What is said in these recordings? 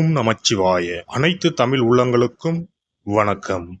ஓம் நமச்சிவாய. அனைத்து தமிழ் உள்ளங்களுக்கும் வணக்கம்.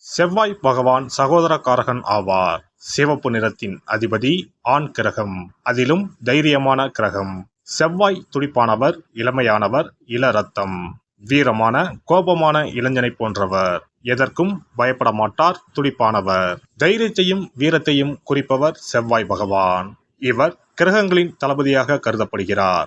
செவ்வாய் பகவான் சகோதரக்காரகன் ஆவார். சிவப்பு நிறத்தின் அதிபதி ஆண் கிரகம். அதிலும் தைரியமான கிரகம். செவ்வாய் துடிப்பானவர் இளமையானவர் இள ரத்தம். வீரமான கோபமான இளைஞனை போன்றவர். எதற்கும் பயப்பட மாட்டார் துடிப்பானவர். தைரியத்தையும் வீரத்தையும் குறிப்பவர் செவ்வாய் பகவான். இவர் கிரகங்களின் தளபதியாக கருதப்படுகிறார்.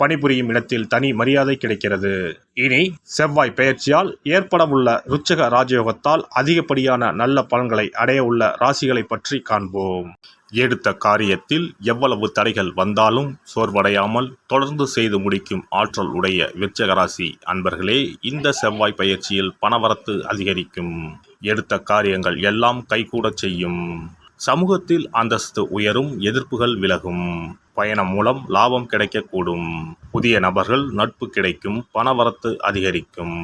பணிபுரியும் இடத்தில் தனி மரியாதை கிடைக்கிறது. இனி செவ்வாய் பெயர்ச்சியால் ஏற்படவுள்ள ருச்சக ராஜயோகத்தால் அதிகப்படியான நல்ல பலன்களை அடைய உள்ள ராசிகளை பற்றி காண்போம். எடுத்த காரியத்தில் எவ்வளவு தடைகள் வந்தாலும் சோர்வடையாமல் தொடர்ந்து செய்து முடிக்கும் ஆற்றல் உடைய விருச்சகராசி அன்பர்களே இந்த செவ்வாய் பயிற்சியில் பணவரத்து அதிகரிக்கும். எடுத்த காரியங்கள் எல்லாம் கைகூடச் செய்யும். சமூகத்தில் அந்தஸ்து உயரும் எதிர்ப்புகள் விலகும். பயணம் மூலம் லாபம் கிடைக்கக்கூடும். புதிய நபர்கள் நட்பு கிடைக்கும் பணவரத்து அதிகரிக்கும்.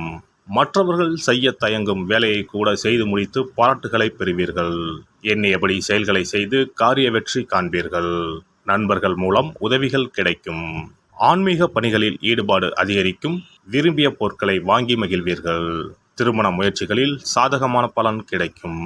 மற்றவர்கள் செய்ய தயங்கும் வேலையை கூட செய்து முடித்து பாராட்டுகளை பெறுவீர்கள். எண்ணியபடி செயல்களை செய்து காரிய வெற்றி காண்பீர்கள்? நண்பர்கள் மூலம் உதவிகள் கிடைக்கும். ஆன்மீக பணிகளில் ஈடுபாடு அதிகரிக்கும். விரும்பிய பொருட்களை வாங்கி மகிழ்வீர்கள். திருமண முயற்சிகளில் சாதகமான பலன் கிடைக்கும்.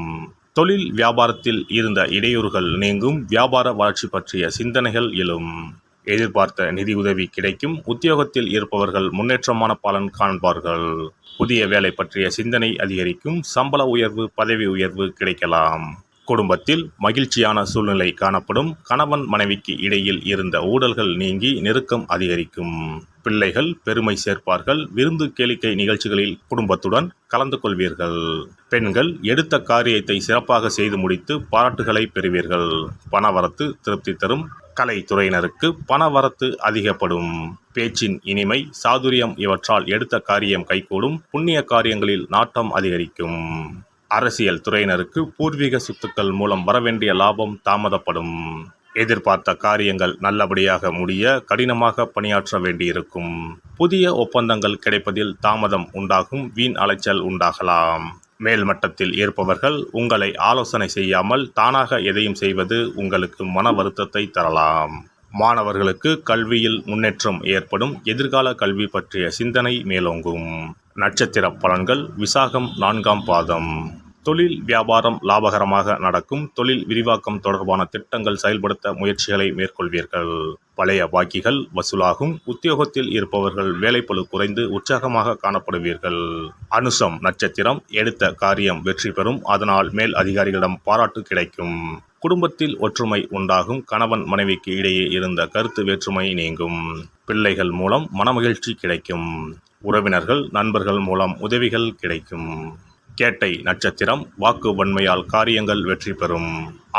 தொழில் வியாபாரத்தில் இருந்த இடையூறுகள் நீங்கும். வியாபார வளர்ச்சி பற்றிய சிந்தனைகள் எழும். எதிர்பார்த்த நிதி உதவி கிடைக்கும். உத்தியோகத்தில் இருப்பவர்கள் முன்னேற்றமான பலன் காண்பார்கள். புதிய வேலை பற்றிய சிந்தனை அதிகரிக்கும். சம்பள உயர்வு பதவி உயர்வு கிடைக்கலாம். குடும்பத்தில் மகிழ்ச்சியான சூழ்நிலை காணப்படும். கணவன் மனைவிக்கு இடையில் இருந்த ஊடல்கள் நீங்கி நெருக்கம் அதிகரிக்கும். பிள்ளைகள் பெருமை சேர்ப்பார்கள். விருந்து கேளிக்கை நிகழ்ச்சிகளில் குடும்பத்துடன் கலந்து கொள்வீர்கள். பெண்கள் எடுத்த காரியத்தை சிறப்பாக செய்து முடித்து பாராட்டுகளை பெறுவீர்கள். பணவரத்து திருப்தி தரும். கலைத்துறையினருக்கு பணவரத்து அதிகப்படும். பேச்சின் இனிமை சாதுரியம் இவற்றால் எடுத்த காரியம் கைகூடும். புண்ணிய காரியங்களில் நாட்டம் அதிகரிக்கும். அரசியல் துறையினருக்கு பூர்வீக சொத்துக்கள் மூலம் வரவேண்டிய லாபம் தாமதப்படும். எதிர்பார்த்த காரியங்கள் நல்லபடியாக முடிய கடினமாக பணியாற்ற வேண்டியிருக்கும். புதிய ஒப்பந்தங்கள் கிடைப்பதில் தாமதம் உண்டாகும் வீண் அலைச்சல் உண்டாகலாம். மேல்மட்டத்தில் இருப்பவர்கள் உங்களை ஆலோசனை செய்யாமல் தானாக எதையும் செய்வது உங்களுக்கு மன வருத்தத்தை தரலாம். மாணவர்களுக்கு கல்வியில் முன்னேற்றம் ஏற்படும் எதிர்கால கல்வி பற்றிய சிந்தனை மேலோங்கும். நட்சத்திர பலன்கள் விசாகம் நான்காம் பாதம். தொழில் வியாபாரம் லாபகரமாக நடக்கும். தொழில் விரிவாக்கம் தொடர்பான திட்டங்கள் செயல்படுத்த முயற்சிகளை மேற்கொள்வீர்கள். பழைய பாக்கிகள் வசூலாகும். உத்தியோகத்தில் இருப்பவர்கள் வேலைப்பழு குறைந்து உற்சாகமாக காணப்படுவீர்கள். அனுசம் நட்சத்திரம் எடுத்த காரியம் வெற்றி பெறும். அதனால் மேல் அதிகாரிகளிடம் பாராட்டு கிடைக்கும். குடும்பத்தில் ஒற்றுமை உண்டாகும். கணவன் மனைவிக்கு இடையே இருந்த கருத்து வேற்றுமை நீங்கும். பிள்ளைகள் மூலம் மனமகிழ்ச்சி கிடைக்கும். உறவினர்கள் நண்பர்கள் மூலம் உதவிகள் கிடைக்கும். கேட்டை நட்சத்திரம் வாக்கு வன்மையால் காரியங்கள் வெற்றி பெறும்.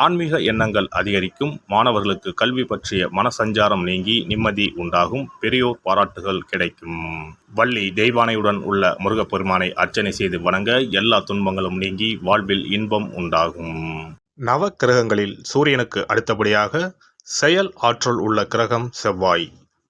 ஆன்மீக எண்ணங்கள் அதிகரிக்கும். மாணவர்களுக்கு கல்வி பற்றிய மனசஞ்சாரம் நீங்கி நிம்மதி உண்டாகும். பெரியோர் பாராட்டுகள் கிடைக்கும். வள்ளி தெய்வானையுடன் உள்ள முருகப்பெருமானை அர்ச்சனை செய்து வணங்க எல்லா துன்பங்களும் நீங்கி வாழ்வில் இன்பம் உண்டாகும். நவ கிரகங்களில் சூரியனுக்கு அடுத்தபடியாக செயல் ஆற்றல் உள்ள கிரகம் செவ்வாய்.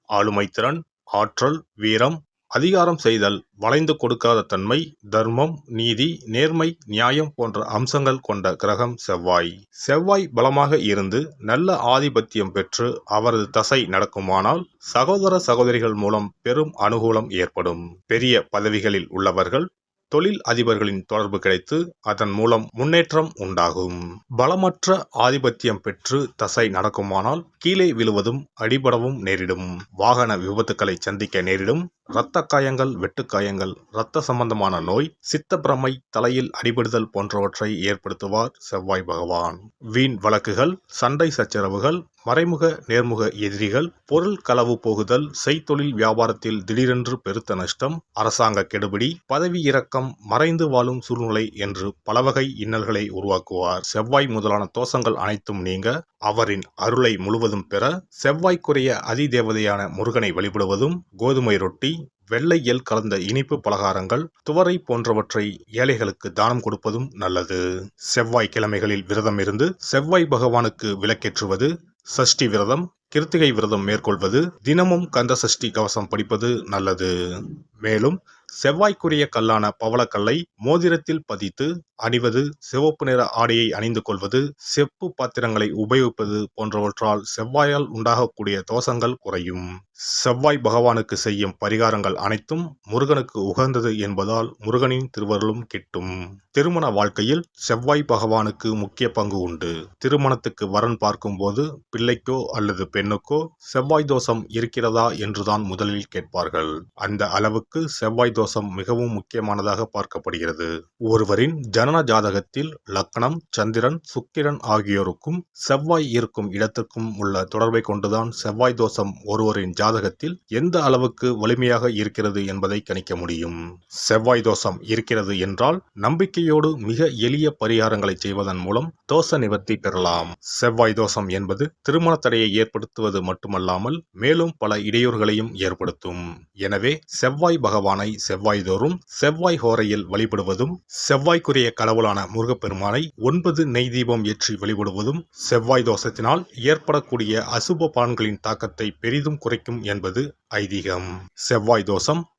ஆளுமை திறன் ஆற்றல் வீரம் அதிகாரம் செய்தல் வளைந்து கொடுக்காத தன்மை தர்மம் நீதி நேர்மை நியாயம் போன்ற அம்சங்கள் கொண்ட கிரகம் செவ்வாய். செவ்வாய் பலமாக இருந்து நல்ல ஆதிபத்தியம் பெற்று அவரது தசை நடக்குமானால் சகோதர சகோதரிகள் மூலம் பெரும் அனுகூலம் ஏற்படும். பெரிய பதவிகளில் உள்ளவர்கள் தொழில் அதிபர்களின் தொடர்பு கிடைத்து அதன் மூலம் முன்னேற்றம் உண்டாகும். பலமற்ற ஆதிபத்தியம் பெற்று தசை நடக்குமானால் கீழே விழுவதும் அடிபடவும் நேரிடும். வாகன விபத்துக்களை சந்திக்க நேரிடும். இரத்த காயங்கள் வெட்டுக்காயங்கள் இரத்த சம்பந்தமான நோய் சித்த பிரமை தலையில் அடிபடுதல் போன்றவற்றை ஏற்படுத்துவார் செவ்வாய் பகவான். வீண் வழக்குகள் சண்டை சச்சரவுகள் மறைமுக நேர்முக எதிரிகள் பொருள் களவு போகுதல் செய்தொழில் வியாபாரத்தில் திடீரென்று பெருத்த நஷ்டம் அரசாங்க கெடுபிடி பதவி இறக்கம் மறைந்து வாழும் சூழ்நிலை என்று பலவகை இன்னல்களை உருவாக்குவார். செவ்வாய் முதலான தோஷங்கள் அனைத்தும் நீங்க அவரின் அருளை முழுவதும் பெற செவ்வாய்க்குரிய அதிதேவதையான முருகனை வழிபடுவதும் கோதுமை ரொட்டி வெள்ளை எல் கலந்த இனிப்பு பலகாரங்கள் துவரை போன்றவற்றை ஏழைகளுக்கு தானம் கொடுப்பதும் நல்லது. செவ்வாய் கிழமைகளில் விரதம் இருந்து செவ்வாய் பகவானுக்கு விளக்கேற்றுவது சஷ்டி விரதம் கிருத்திகை விரதம் மேற்கொள்வது தினமும் கந்த சஷ்டி கவசம் படிப்பது நல்லது. மேலும் செவ்வாய்க்குரிய கல்லான பவளக்கல்லை மோதிரத்தில் பதித்து அணிவது சிவப்பு நிற ஆடையை அணிந்து கொள்வது செப்பு பாத்திரங்களை உபயோகிப்பது போன்றவற்றால் செவ்வாயால் உண்டாகக்கூடிய தோஷங்கள் குறையும். செவ்வாய் பகவானுக்கு செய்யும் பரிகாரங்கள் அனைத்தும் முருகனுக்கு உகந்தது என்பதால் முருகனின் திருவருளும் கிட்டும். திருமண வாழ்க்கையில் செவ்வாய் பகவானுக்கு முக்கிய பங்கு உண்டு. திருமணத்துக்கு வரன் பார்க்கும்போது பிள்ளைக்கோ அல்லது பெண்ணுக்கோ செவ்வாய் தோஷம் இருக்கிறதா என்றுதான் முதலில் கேட்பார்கள். அந்த அளவுக்கு செவ்வாய் தோஷம் மிகவும் முக்கியமானதாக பார்க்கப்படுகிறது. ஒருவரின் ஜனன ஜாதகத்தில் லக்னம் சந்திரன் சுக்கிரன் ஆகியோருக்கும் செவ்வாய் இருக்கும் இடத்துக்கும் உள்ள தொடர்பை கொண்டுதான் செவ்வாய் தோஷம் ஒருவரின் ஜாதகத்தில் எந்த அளவுக்கு வலிமையாக இருக்கிறது என்பதை கணிக்க முடியும்? செவ்வாய் தோஷம் இருக்கிறது என்றால் நம்பிக்கையோடு மிக எளிய பரிகாரங்களை செய்வதன் மூலம் தோஷ நிவர்த்தி பெறலாம். செவ்வாய் தோஷம் என்பது திருமண தடையை ஏற்படுத்துவது மட்டுமல்லாமல் மேலும் பல இடையூறுகளையும் ஏற்படுத்தும். எனவே செவ்வாய் பகவானை செவ்வாய் தோறும் செவ்வாய் ஹோரையில் வழிபடுவதும் செவ்வாய்க்குரிய கடவுளான முருகப்பெருமானை ஒன்பது நெய் தீபம் ஏற்றி வழிபடுவதும் செவ்வாய் தோஷத்தினால் ஏற்படக்கூடிய அசுப பான்களின் தாக்கத்தை பெரிதும் குறைக்கும் என்பது ஐதீகம். செவ்வாய் தோஷம்